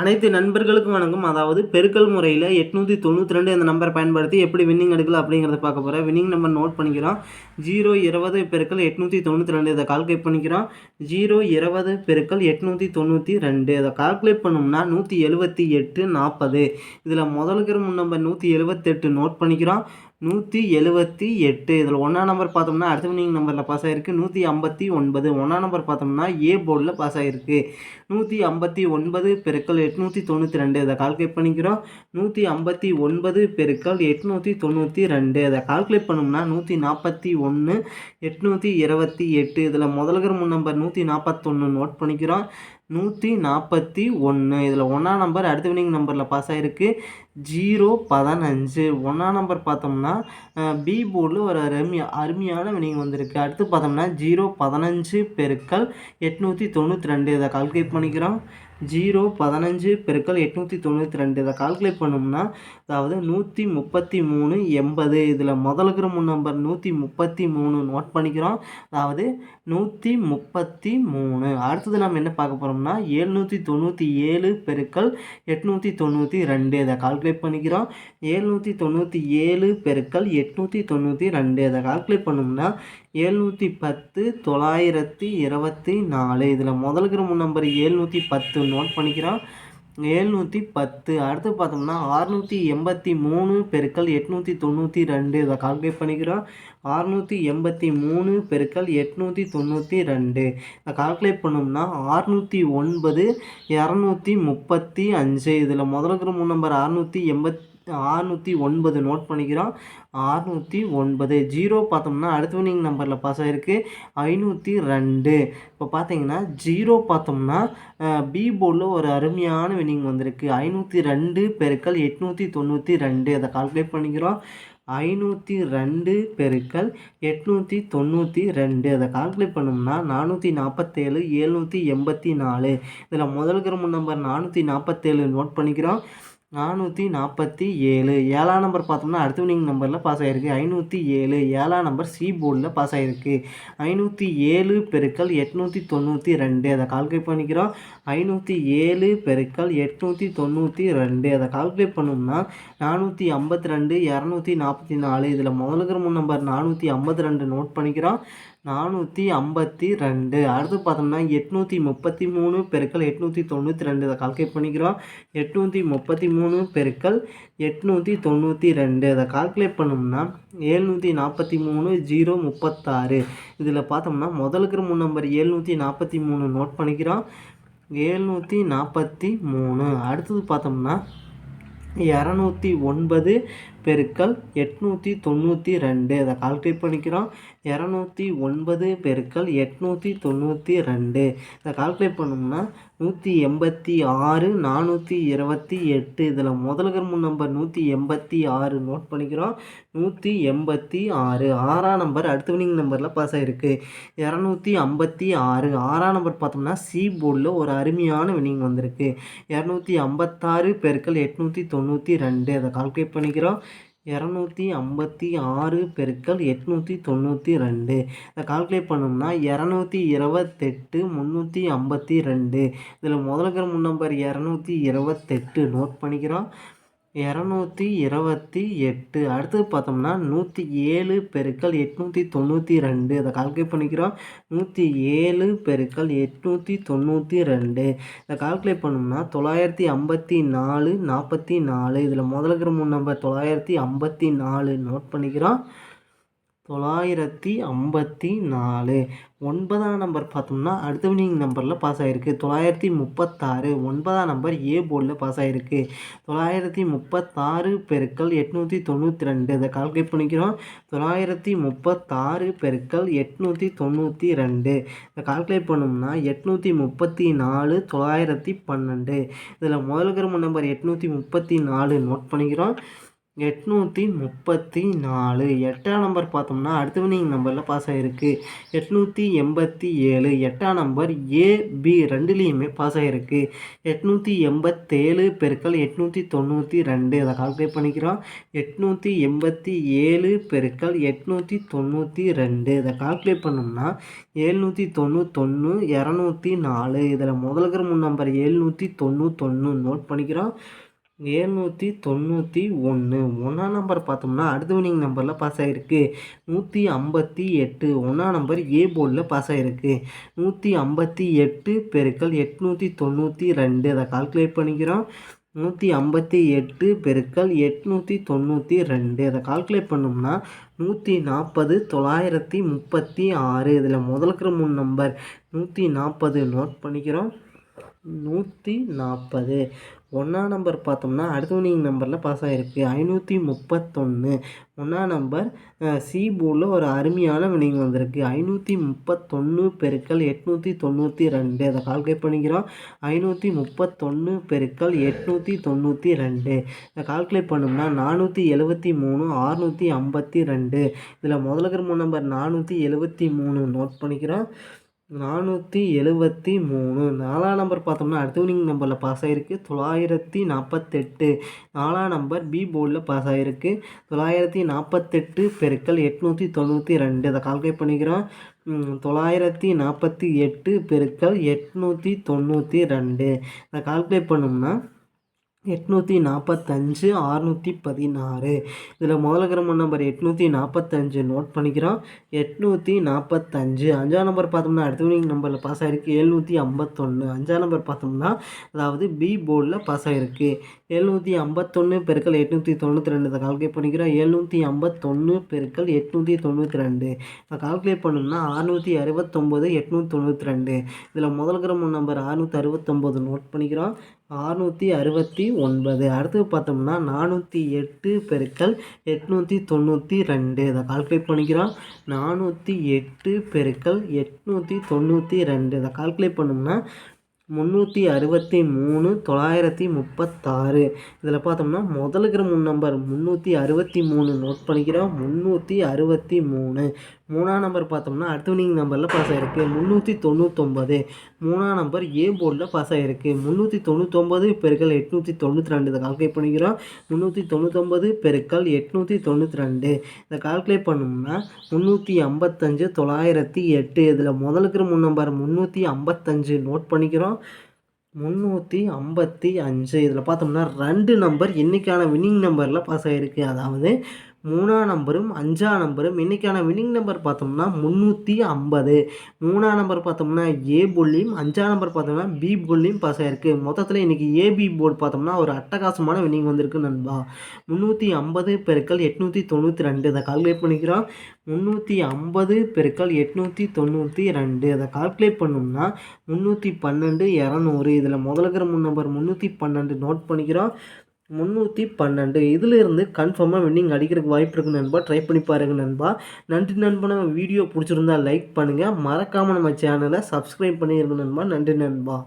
அனைத்து நண்பர்களுக்கும் வணக்கம் அதாவது பெருக்கல் முறையில் எட்நூற்றி தொண்ணூற்றி ரெண்டு அந்த நம்பரை பயன்படுத்தி எப்படி வின்னிங் எடுக்கலாம் அப்படிங்கிறத பார்க்க போகிறேன் வின்னிங் நம்பர் நோட் பண்ணிக்கிறோம். ஜீரோ இருபது பெருக்கல் எட்நூற்றி தொண்ணூற்றி ரெண்டு இதை கால்குலேட் பண்ணிக்கிறோம். ஜீரோ இருபது பெருக்கல் எட்நூற்றி தொண்ணூற்றி ரெண்டு இதை கால்குலேட் பண்ணோம்னா நூற்றி எழுபத்தி எட்டு நாற்பது இதில் முதலுக்கிற முன் நம்பர் நூற்றி எழுபத்தெட்டு நோட் பண்ணிக்கிறோம். நூற்றி எழுபத்தி எட்டு. இதில் ஒன்றாம் நம்பர் பார்த்தோம்னா அடுத்த வினிங் நம்பரில் பாஸ் ஆகிருக்கு நூற்றி ஐம்பத்தி ஒன்பது. ஒன்றா நம்பர் பார்த்தோம்னா ஏ போர்டில் பாஸ் ஆகிருக்கு நூற்றி ஐம்பத்தி ஒன்பது பெருக்கள் எட்நூற்றி தொண்ணூற்றி ரெண்டு. இதை கால்குலேட் பண்ணிக்கிறோம். நூற்றி ஐம்பத்தி ஒன்பது பெருக்கள் எட்நூற்றி தொண்ணூற்றி ரெண்டு. இதை கால்குலேட் பண்ணோம்னா நூற்றி நாற்பத்தி ஒன்று எட்நூற்றி இருபத்தி எட்டு. இதில் முதல்கிற முன் நம்பர் நூற்றி நாற்பத்தொன்று நோட் பண்ணிக்கிறோம். நூற்றி நாற்பத்தி ஒன்று இதில் ஒன்றா நம்பர் அடுத்த வினிங் நம்பரில் பாஸ் ஆகிருக்கு ஜீரோ பதினஞ்சு. ஒன்றாம் நம்பர் பார்த்தோம்னா பி போர்டில் ஒரு அருமையா அருமையான வினிங் வந்திருக்கு. அடுத்து பார்த்தோம்னா ஜீரோ பதினஞ்சு பெருக்கள் எட்நூற்றி தொண்ணூற்றி ரெண்டு. இதை கால்குலேட் பண்ணிக்கிறோம். ஜீரோ பதினஞ்சு பெருக்கள் எட்நூற்றி தொண்ணூற்றி ரெண்டு. இதை கால்குலேட் பண்ணோம்னா அதாவது நூற்றி முப்பத்தி மூணு எண்பது. இதில் முதலுக்கிற முன் நம்பர் நூற்றி முப்பத்தி மூணு நோட் பண்ணிக்கிறோம். அதாவது நூற்றி முப்பத்தி மூணு. அடுத்தது நம்ம என்ன பார்க்க போகிறோம்னா ஏழ்நூற்றி தொண்ணூற்றி ஏழு பெருக்கள் எட்நூற்றி தொண்ணூற்றி ரெண்டு. இதை கால்குலேட் பண்ணிக்கிறோம். ஏழ்நூற்றி தொண்ணூற்றி ஏழு பெருக்கள் எட்நூற்றி தொண்ணூற்றி ரெண்டு. இதை கால்குலேட் பண்ணோம்னா ஏழ்நூற்றி பத்து தொள்ளாயிரத்தி இருபத்தி நாலு. இதில் முதலுக்கிற முன் நம்பர் ஏழ்நூற்றி பத்து நோட் பண்ணிக்கிறோம். எழுநூற்றி பத்து. அடுத்து பார்த்தோம்னா அறுநூற்றி எண்பத்தி மூணு பெருக்கல் எட்நூற்றி தொண்ணூற்றி ரெண்டு. இதை கால்குலேட் பண்ணிக்கிறோம். அறுநூற்றி எண்பத்தி மூணு பெருக்கல் எட்நூற்றி தொண்ணூற்றி ரெண்டு. இதை கால்குலேட் பண்ணோம்னா அறுநூற்றி ஒன்பது இரநூத்தி முப்பத்தி அஞ்சு. இதில் முதலுக்கிற மூணு நம்பர் அறுநூற்றி எண்பத் ஆறுநூற்றி ஒன்பது நோட் பண்ணிக்கிறோம். ஆறுநூற்றி ஒன்பது. ஜீரோ பார்த்தோம்னா அடுத்த வினிங் நம்பரில் பாஸ் ஆகிருக்கு ஐநூற்றி ரெண்டு. இப்போ பார்த்தீங்கன்னா ஜீரோ பார்த்தோம்னா பி போர்டில் ஒரு அருமையான வினிங் வந்திருக்கு. ஐநூற்றி ரெண்டு பெருக்கள் எட்நூற்றி தொண்ணூற்றி ரெண்டு. அதை கால்குலேட் பண்ணிக்கிறோம். ஐநூற்றி ரெண்டு பெருக்கள் எட்நூற்றி தொண்ணூற்றி ரெண்டு. அதை கால்குலேட் பண்ணோம்னா நானூற்றி நாற்பத்தேழு ஏழ்நூற்றி எண்பத்தி நாலு. இதில் முதல் கிரம நம்பர் நானூற்றி நாற்பத்தேழு நோட் பண்ணிக்கிறோம். நானூற்றி நாற்பத்தி ஏழு. ஏழாம் நம்பர் பார்த்தோம்னா அடுத்த வினிங் நம்பரில் பாஸ் ஆகிருக்கு ஐநூற்றி ஏழு. ஏழாம் நம்பர் சி போர்டில் பாஸ் ஆகிருக்கு ஐநூற்றி ஏழு பெருக்கள் எட்நூற்றி தொண்ணூற்றி ரெண்டு. அதை கால்குலேட் பண்ணிக்கிறோம். ஐநூற்றி ஏழு பெருக்கள் எட்நூற்றி தொண்ணூற்றி ரெண்டு. அதை கால்குலேட் பண்ணோம்னா நானூற்றி ஐம்பத்தி ரெண்டு இரநூத்தி நாற்பத்தி நாலு. இதில் முதலுக்கிற முன் நம்பர் நானூற்றி ஐம்பத்தி ரெண்டு நோட் பண்ணிக்கிறோம். நானூற்றி ஐம்பத்தி ரெண்டு. அடுத்து பார்த்தோம்னா எட்நூற்றி முப்பத்தி மூணு பெருக்கள் எட்நூற்றி தொண்ணூற்றி ரெண்டு. இதை கால்குலேட் பண்ணிக்கிறோம். எட்நூற்றி முப்பத்தி மூணு பெருக்கள் எட்நூற்றி தொண்ணூற்றி ரெண்டு. அதை கால்குலேட் பண்ணோம்னா ஏழ்நூற்றி நாற்பத்தி மூணு ஜீரோ முப்பத்தாறு. இதில் பார்த்தோம்னா முதலுக்கு முன் நம்பர் ஏழ்நூற்றி நாற்பத்தி மூணு நோட் பண்ணிக்கிறோம். ஏழ்நூற்றி நாற்பத்தி மூணு. அடுத்தது பார்த்தோம்னா இரநூத்தி ஒன்பது பெருக்கல் எட்நூற்றி தொண்ணூற்றி ரெண்டு. அதை கால்குலேட் பண்ணிக்கிறோம். இரநூத்தி ஒன்பது பெருக்கல் எட்நூற்றி தொண்ணூற்றி ரெண்டு. இதை கால்குலேட் பண்ணோம்னா நூற்றி எண்பத்தி ஆறு நானூற்றி இருபத்தி எட்டு. இதில் முதல் கரும்பு நம்பர் நூற்றி எண்பத்தி ஆறு நோட் பண்ணிக்கிறோம். நூற்றி எண்பத்தி ஆறு. ஆறாம் நம்பர் அடுத்த வினிங் நம்பரில் பாஸ் ஆகிருக்கு இரநூத்தி ஐம்பத்தி ஆறு. ஆறாம் நம்பர் பார்த்தோம்னா சி போர்டில் ஒரு அருமையான வினிங் வந்திருக்கு. இரநூத்தி ஐம்பத்தாறு பெருக்கல் எட்நூற்றி தொண்ணூற்றி ரெண்டு. அதை கால்குலேட் பண்ணிக்கிறோம். இரநூத்தி ஐம்பத்தி ஆறு பெருக்கல் எட்நூற்றி தொண்ணூற்றி ரெண்டு. இதை கால்குலேட் பண்ணோம்னா இரநூத்தி இருபத்தெட்டு முந்நூற்றி ஐம்பத்தி ரெண்டு. இதில் முதல்கிற முன் நம்பர் இரநூத்தி இருபத்தெட்டு நோட் பண்ணிக்கிறோம். இரநூத்தி இருபத்தி எட்டு. அடுத்தது பார்த்தோம்னா நூற்றி ஏழு பெருக்கள் எட்நூற்றி தொண்ணூற்றி ரெண்டு. அதை கால்குலேட் பண்ணிக்கிறோம். நூற்றி ஏழு பெருக்கள் எட்நூற்றி தொண்ணூற்றி ரெண்டு. இதை கால்குலேட் பண்ணோம்னா தொள்ளாயிரத்தி ஐம்பத்தி நாலு நாற்பத்தி நாலு. இதில் முதலுக்கிற மூணு நம்பர் தொள்ளாயிரத்தி ஐம்பத்தி நாலு. நோட் பண்ணிக்கிறோம். தொள்ளாயிரத்தி ஐம்பத்தி நாலு. ஒன்பதாம் நம்பர் பார்த்தோம்னா அடுத்த வினிங் நம்பரில் பாஸ் ஆகிருக்கு தொள்ளாயிரத்தி முப்பத்தாறு ஒன்பதாம் நம்பர் ஏ போர்டில் பாஸ் ஆகிருக்கு தொள்ளாயிரத்தி முப்பத்தாறு பெருக்கள் எட்நூற்றி தொண்ணூற்றி ரெண்டு. இதை கால்குலேட் பண்ணிக்கிறோம். தொள்ளாயிரத்தி முப்பத்தாறு பெருக்கள் எட்நூற்றி தொண்ணூற்றி ரெண்டு. இதை கால்குலேட் பண்ணோம்னா எட்நூற்றி முப்பத்தி நாலு தொள்ளாயிரத்தி பன்னெண்டு. இதில் முதல் கிரம நம்பர் எட்நூற்றி முப்பத்தி நாலு நோட் பண்ணிக்கிறோம். எட்நூற்றி முப்பத்தி நாலு. எட்டாம் நம்பர் பார்த்தோம்னா அடுத்த வினிங் நம்பரில் பாஸ் ஆகிருக்கு எட்நூற்றி எண்பத்தி ஏழு. எட்டாம் நம்பர் ஏ பி ரெண்டுலேயுமே பாஸ் ஆகிருக்கு எட்நூற்றி எண்பத்தேழு பெருக்கள் எட்நூற்றி தொண்ணூற்றி ரெண்டு. அதை கால்குலேட் பண்ணிக்கிறோம். எட்நூற்றி எண்பத்தி ஏழு பெருக்கள் எட்நூற்றி தொண்ணூற்றி ரெண்டு. இதை கால்குலேட் பண்ணோம்னா ஏழ்நூற்றி தொண்ணூத்தொன்று இரநூத்தி நாலு. இதில் முதலுக்கிற முன் நம்பர் ஏழ்நூற்றி தொண்ணூத்தொன்று நோட் பண்ணிக்கிறோம். ஏழ்நூற்றி தொண்ணூற்றி ஒன்று ஒன்றாம் நம்பர் பார்த்தோம்னா அடுத்த வினிங் நம்பரில் பாஸ் ஆகிருக்கு நூற்றி ஐம்பத்தி எட்டு. ஒன்றாம் நம்பர் ஏ போர்டில் பாஸ் ஆகிருக்கு நூற்றி ஐம்பத்தி எட்டு பெருக்கள் எட்நூற்றி தொண்ணூற்றி ரெண்டு. அதை கால்குலேட் பண்ணிக்கிறோம். நூற்றி ஐம்பத்தி எட்டு பெருக்கள் எட்நூற்றி தொண்ணூற்றி ரெண்டு. அதை கால்குலேட் பண்ணோம்னா நூற்றி நாற்பது தொள்ளாயிரத்தி முப்பத்தி ஆறு. இதில் முதலுக்கிற மூணு நம்பர் நூற்றி நாற்பது நோட் பண்ணிக்கிறோம். நூற்றி நாற்பது. ஒன்றாம் நம்பர் பார்த்தோம்னா அடுத்த வினிங் நம்பரில் பாஸ் ஆகிருக்கு ஐநூற்றி முப்பத்தொன்று ஒன்றாம் நம்பர் சி போர்டில் ஒரு அருமையான வினிங் வந்திருக்கு. ஐநூற்றி முப்பத்தொன்று பெருக்கள் எட்நூற்றி தொண்ணூற்றி ரெண்டு. அதை கால்குலேட் பண்ணிக்கிறோம். ஐநூற்றி முப்பத்தொன்று பெருக்கள் எட்நூற்றி தொண்ணூற்றி ரெண்டு. இதை கால்குலேட் பண்ணோம்னா நானூற்றி எழுபத்தி மூணு ஆறுநூற்றி ஐம்பத்தி ரெண்டு. இதில் முதல்ல மூணு நம்பர் நானூற்றி எழுபத்தி மூணு நோட் பண்ணிக்கிறோம். நானூற்றி எழுபத்தி மூணு. நாலாம் நம்பர் பார்த்தோம்னா அடுத்த வினிங் நம்பரில் பாஸ் ஆகிருக்கு தொள்ளாயிரத்தி நாற்பத்தெட்டு. நாலாம் நம்பர் பி போர்டில் பாஸ் ஆகிருக்கு தொள்ளாயிரத்தி நாற்பத்தெட்டு பெருக்கள் எட்நூற்றி தொண்ணூற்றி ரெண்டு. அதை கால்குலேட் பண்ணிக்கிறோம். தொள்ளாயிரத்தி நாற்பத்தி எட்டு பெருக்கள் எட்நூற்றி தொண்ணூற்றி ரெண்டு. அதை கால்குலேட் பண்ணோம்னா எட்நூற்றி நாற்பத்தஞ்சு அறுநூற்றி பதினாறு. இதில் முதல்ல நம்பர் எட்நூற்றி நாற்பத்தஞ்சு நோட் பண்ணிக்கிறோம். எட்நூற்றி நாற்பத்தஞ்சு அஞ்சாம் நம்பர் பார்த்தோம்னா அடுத்த வினிங் நம்பரில் பாஸ் ஆகிருக்கு எழுநூற்றி ஐம்பத்தொன்று அஞ்சாம் நம்பர் பார்த்தோம்னா அதாவது பி போர்டில் பாஸ் ஆகிருக்கு எழுநூற்றி ஐம்பத்தொன்று பெருக்கள் எட்நூற்றி தொண்ணூற்றி ரெண்டு. இதை கால்குலேட் பண்ணிக்கிறோம். எழுநூற்றி ஐம்பத்தொன்று பெருக்கள் எட்நூற்றி தொண்ணூற்றி ரெண்டு. இதை கால்குலேட் பண்ணோம்னா அறுநூற்றி அறுபத்தொம்போது எட்நூற்றி தொண்ணூற்றி ரெண்டு. இதில் முதல் கிரம நம்பர் அறுநூற்றி அறுபத்தொம்போது நோட் பண்ணிக்கிறோம். அறுநூற்றி அறுபத்தி ஒன்பது. அடுத்து பார்த்தோம்னா நானூற்றி எட்டு பெருக்கள் எட்நூற்றி தொண்ணூற்றி ரெண்டு. இதை கால்குலேட் பண்ணிக்கிறோம். நானூற்றி எட்டு பெருக்கள் எட்நூற்றி தொண்ணூற்றி ரெண்டு. இதை கால்குலேட் பண்ணோம்னா முந்நூற்றி அறுபத்தி மூணு தொள்ளாயிரத்தி முப்பத்தாறு. இதில் பார்த்தோம்னா முதலுக்கிற முன் நம்பர் முந்நூற்றி அறுபத்தி மூணு நோட் பண்ணிக்கிறோம். முந்நூற்றி அறுபத்தி மூணு. மூணாம் நம்பர் பார்த்தோம்னா அடுத்தவனிங் நம்பரில் பாஸ் ஆகிருக்கு முந்நூற்றி தொண்ணூத்தொம்பது மூணாம் நம்பர் ஏ போர்டில் பாஸ் ஆகிருக்கு முந்நூற்றி தொண்ணூத்தொம்பது பெருக்கள் எட்நூற்றி தொண்ணூற்றி ரெண்டு இதை கால்குலேட் பண்ணிக்கிறோம். முந்நூற்றி தொண்ணூத்தொம்பது பெருக்கள் எட்நூற்றி தொண்ணூற்றி ரெண்டு இதை கால்குலேட் பண்ணோம்னா முந்நூற்றி ஐம்பத்தஞ்சு தொள்ளாயிரத்தி எட்டு. இதில் முதலுக்கிற மூணு நம்பர் முந்நூற்றி ஐம்பத்தஞ்சு நோட் பண்ணிக்கிறோம். முந்நூற்றி ஐம்பத்தி அஞ்சு. இதில் பார்த்தோம்னா ரெண்டு நம்பர் இன்றைக்கான வின்னிங் நம்பரில் பாஸ் ஆகிருக்கு அதாவது மூணாம் நம்பரும் அஞ்சாம் நம்பரும். இன்றைக்கான வின்னிங் நம்பர் பார்த்தோம்னா முந்நூற்றி ஐம்பது. மூணாம் நம்பர் பார்த்தோம்னா ஏ புள்ளியும் அஞ்சாம் நம்பர் பார்த்தோம்னா பி புள்ளியும் பாஸ் ஆகிருக்கு மொத்தத்தில் இன்றைக்கி ஏபி போர்டு பார்த்தோம்னா ஒரு அட்டகாசமான வின்னிங் வந்திருக்கு நண்பா. முந்நூற்றி ஐம்பது பெருக்கள் எட்நூற்றி தொண்ணூற்றி ரெண்டு. இதை கால்குலேட் பண்ணிக்கிறோம். முந்நூற்றி ஐம்பது பெருக்கள் எட்நூற்றி தொண்ணூற்றி ரெண்டு. அதை கால்குலேட் பண்ணோம்னா முந்நூற்றி பன்னெண்டு இரநூறு. இதில் முதலுக்கிற முன் நம்பர் முந்நூற்றி பன்னெண்டு நோட் பண்ணிக்கிறோம். முந்நூற்றி பன்னெண்டு. இதிலிருந்து கன்ஃபார்மாக வின்னிங் அடிக்கிறதுக்கு வாய்ப்பு இருக்குது நண்பா. ட்ரை பண்ணி பாருங்கள் நண்பா. நன்றி நண்பா. நம்ம வீடியோ பிடிச்சிருந்தா லைக் பண்ணுங்கள் மறக்காமல் நம்ம சேனலை சப்ஸ்கிரைப் பண்ணியிருங்க நண்பா. நன்றி நண்பா.